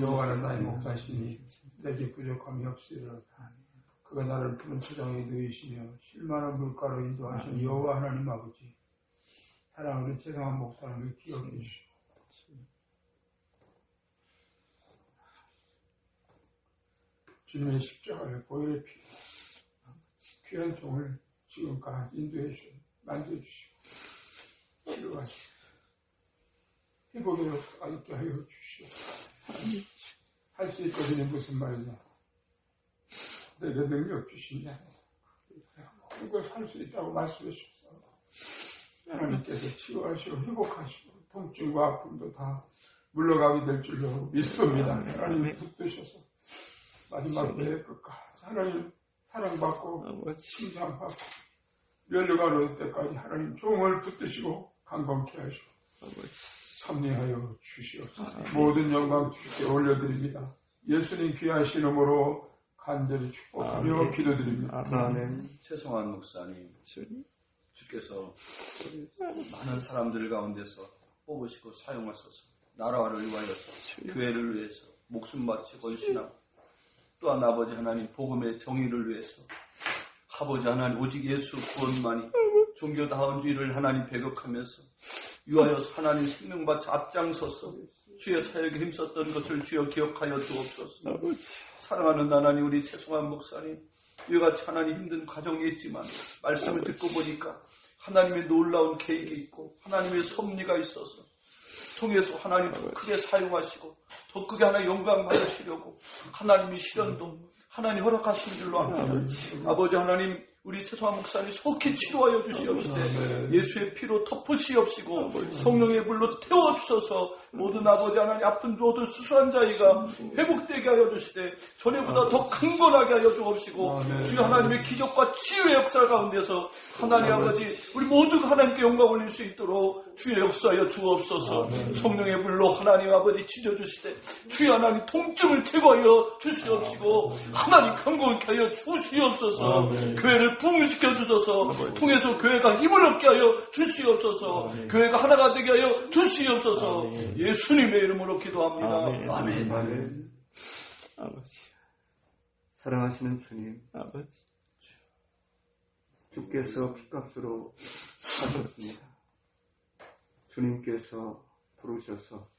여호와는 나의 목자시니 내게 부족함이 없으리로다. 그가 나를 푸른 초장에 누이시며 실만한 물가로 인도하신 여호와 하나님 아버지 사랑하는 최상한 목사님을 기억해 주시고 주님의 십자가의 보혈의 피 귀한 종을 지금까지 인도해 주시고 만져주시고 치료하시고 회복에 있게 하여 주시옵소서 할수 있거든요 무슨 말이냐? 내게 능력 주시냐? 이걸 살 수 있다고 주셔서 하나님께서 치유하시고 회복하시고 통증과 아픔도 다 물러가게 될 줄로 믿습니다. 하나님 붙드셔서 마지막 때의 끝까지 하나님 사랑받고 칭찬받고 멸류관을 때까지 하나님 종을 붙드시고 강건케 하시고 참여하여 주시옵소서. 모든 영광 주께 올려드립니다. 예수님 귀하신 이름으로 간절히 축복하며 아멘. 기도드립니다. 아멘. 최성환 목사님, 주께서 많은 사람들 가운데서 뽑으시고 사용하소서. 나라를 위하여서 교회를 위해서 목숨 바치 헌신하고 또한 아버지 하나님 복음의 정의를 위해서 아버지 하나님 오직 예수 구원만이 종교다운 주의를 하나님 배격하면서 유하여서 하나님 생명 바치 앞장서서 주의 사역에 힘썼던 것을 주여 기억하여 주옵소서. 사랑하는 하나님 우리 최송한 목사님. 이와 같이 하나님 힘든 과정이 있지만 말씀을 듣고 보니까 하나님의 놀라운 계획이 있고 하나님의 섭리가 있어서 통해서 하나님 더 크게 사용하시고 더 크게 하나님 영광 받으시려고 하나님의 실현도 하나님 허락하신 줄로 압니다. 아버지 하나님 우리 최소한 목사님 속히 치료하여 주시옵시되 예수의 피로 덮으시옵시고 성령의 불로 태워주셔서. 모든 아버지 하나님 아픈 모든 수수한 자희가 회복되게 하여 주시되 전에보다 더 강건하게 하여 주옵시고 주여 하나님의 기적과 치유의 역사 가운데서 하나님 아버지 우리 모두가 하나님께 영광 올릴 수 있도록 주의 역사하여 주옵소서. 성령의 불로 하나님 아버지 지져주시되 주여 하나님 통증을 제거하여 주시옵시고 하나님 강건케 하여 주시옵소서. 교회를 부흥시켜 주셔서. 통해서 교회가 힘을 얻게 하여 주시옵소서. 교회가 하나가 되게 하여 주시옵소서. 예수님의 이름으로 기도합니다. 아멘. 아멘. 아버지. 사랑하시는 주님, 아버지. 주께서 피값으로 사셨습니다. 주님께서 부르셔서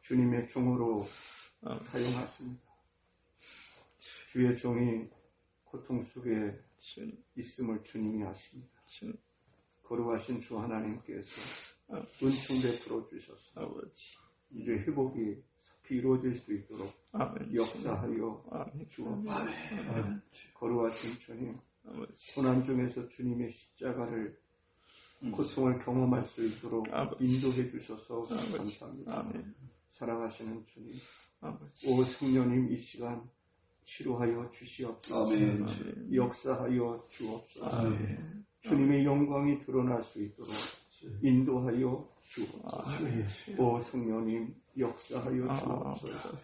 주님의 종으로 아멘. 사용하십니다. 주의 종이 고통 속에 주님, 있음을 주님이 아십니다. 주님, 거룩하신 주 하나님께서 아멘. 은총 베풀어 주셔서 아버지. 이제 회복이 이루어질 수 있도록 아멘. 역사하여. 주옵소서. 거룩하신 주님, 아버지. 고난 중에서 주님의 십자가를 음. 고통을 경험할 수 있도록 아버지. 인도해 주셔서 아버지. 감사합니다. 아멘. 사랑하시는 주님, 아버지. 오 성령님 이 시간 치료하여 주시옵소서. 아멘. 아멘. 역사하여 주옵소서. 아멘. 주님의 영광이 드러날 수 있도록 인도하여 주옵소서. 아멘. 오 성령님 역사하여 아, 주옵소서.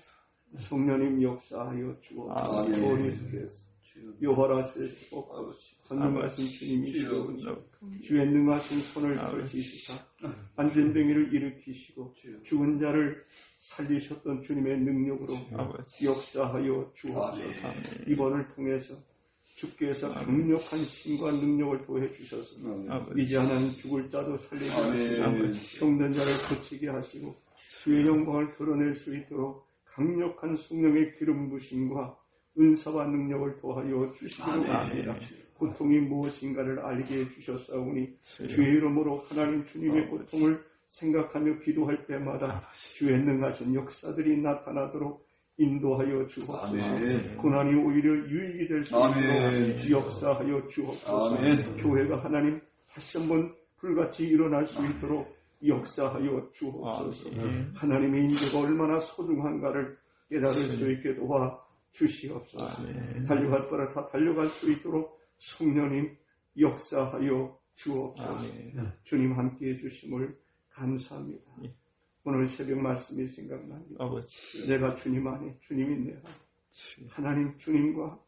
성령님 역사하여 주옵소서. 아멘. 오리스케스 요하라세스 전능하신 주님이 주여. 시오 주의 능하신 손을. 펼치시사 안전 뱅이를 일으키시고 죽은 자를 살리셨던 주님의 능력으로. 역사하여 주옵소서. 이번을 통해서 주께서 강력한 힘과 능력을 도해 주셔서. 이제 하나님 죽을 자도 살리게 하시고. 병든 자를 고치게 하시고 주의 영광을 드러낼 수 있도록 강력한 성령의 기름 부심과 은사와 능력을 더하여 주시기를 바랍니다. 고통이 무엇인가를 알게 해주셨사오니 주의 이름으로 하나님 주님의 고통을 생각하며 기도할 때마다 주의 능하신 역사들이 나타나도록 인도하여 주옵소서. 고난이 오히려 유익이 될 수. 있도록 역사하여 주옵소서. 아멘. 교회가 하나님 다시 한번 불같이 일어날 수 있도록 역사하여 주옵소서. 아멘. 하나님의 인재가 얼마나 소중한가를 깨달을 수 있게 도와 주시옵소서. 아멘. 달려갈 거라 다 달려갈 수 있도록 성령님 역사하여 주옵소서. 아멘. 주님 함께 해 주심을 감사합니다. 예. 오늘 새벽 말씀이 생각납니다. 아버지. 내가 주님 안에 주님이 내 안에 주님. 하나님 주님과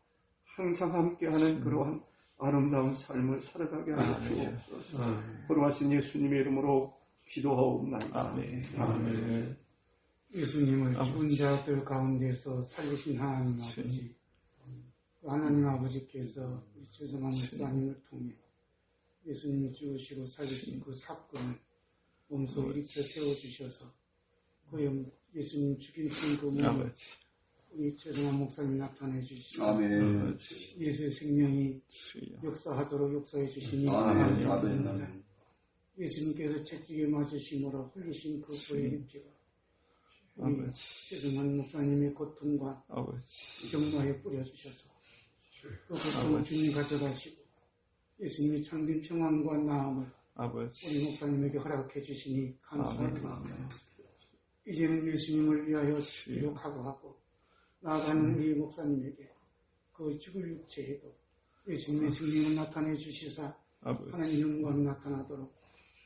항상 함께하는 그러한 아름다운 삶을 살아가게 하여 아멘. 주옵소서. 거룩하신 예수님의 이름으로 기도하옵나이다. 아멘. 아멘 예수님을. 죽은 자들 가운데서 살리신 하나님 아버지, 그 하나님 아버지께서 우리 최성환 목사님을 통해 예수님이 죽으시고 살리신 그 사건을 몸소 일으켜 세워주셔서 그 예수님 죽이신 그 몸을. 우리 최성환 목사님 나타내 주시고 아멘. 예수의 생명이. 역사하도록 역사해 주시니 아멘. 아멘. 예수님께서 채찍에 맞으심으로 흘리신 그 보혈의 피가 아버지. 최승환 목사님의 고통과 아버지. 경마에 뿌려주셔서 그 고통을 주님 가져가시고 예수님의 참된 평안과 나음을 아버지. 우리 목사님에게 허락해 주시니 감사합니다. 아멘. 이제는 예수님을 위하여 죽기로 각오하고 나아가는 우리 목사님에게 그 죽을 육체에도 예수님의 생명을 나타내 주시사 아버지. 하나님 영광이 나타나도록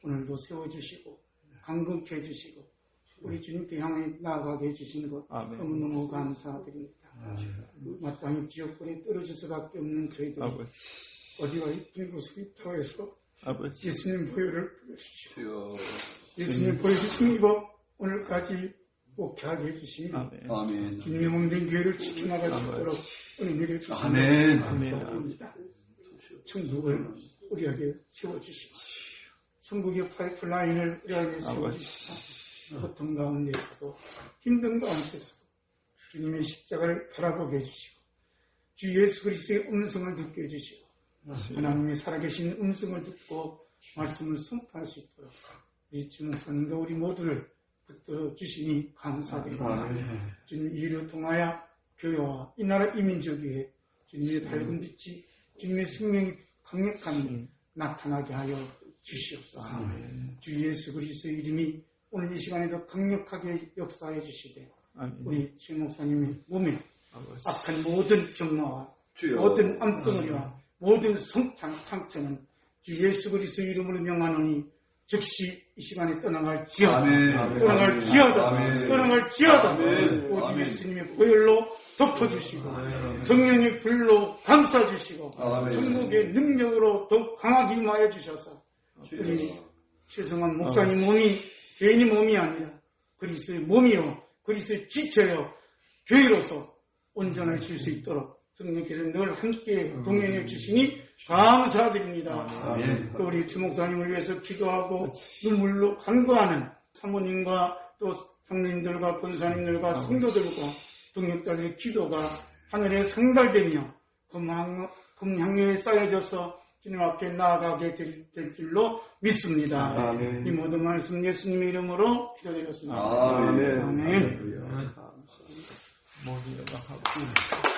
오늘도 세워주시고 강건케 해주시고 우리 주님께 향해 나아가게 해주신 것 아멘. 너무너무 감사드립니다. 마땅히 지옥불에 떨어질 수밖에 없는 저희들 아버지. 어디가 이쁜 곳을 터에서 아버지. 예수님 보혈을 뿌려주시고. 예수님 보여주신 이거 오늘까지 목회하게 해주시니 아멘. 몸된 교회를 지켜나갈 수 있도록 은혜를 주시니 아멘. 감사드립니다. 천국을 우리에게 세워주시고 천국의 파이프라인을 우리에게 세워주시고 고통 가운데서도 힘든 가운데서도 주님의 십자가를 바라보게 해주시고 주 예수 그리스도의 음성을 듣게 해주시고 하나님의 살아계신 음성을 듣고 말씀을 선포할 수 있도록 우리 주목사님과 우리 모두를 붙들어 주시니 감사드립니다. 주님 이 일을 통하여 교회와 이 나라 이민족 위에 주님의 밝은 빛이 주님의 생명이 강력한 나타나게 하여 주시옵소서. 주 예수 그리스도의 이름이 오늘 이 시간에도 강력하게 역사해 주시되 아멘. 우리 최 목사님의 몸에. 악한 모든 주여. 모든 암덩어리와 모든 성창, 상처는 주 예수 그리스도 이름으로 명하노니 즉시 이 시간에 떠나갈 지어다. 아멘. 떠나갈 아멘. 지어다. 아멘. 떠나갈 지어다. 아멘. 오직 아멘. 예수님의 보혈로 덮어주시고 성령의 불로 감싸주시고 아멘. 천국의 능력으로 더욱 강하게 임하여 주셔서 우리. 최성한 목사님 몸이 개인의 몸이 아니라 그리스의 몸이요 그리스의 지체요 교회로서 온전해질 수 있도록 성령께서 늘 함께 동행해 주시니 감사드립니다. 또 우리 주목사님을 위해서 기도하고 눈물로 간구하는 사모님과 또 장로님들과 권사님들과 성도들과 동역자들의 기도가 하늘에 상달되며 금향, 금향료에 쌓여져서 주님 앞에 나아가게 될, 될 줄로 믿습니다. 아멘. 이 모든 말씀 예수님의 이름으로 기도드렸습니다. 아멘. 아멘. 모두가 하고.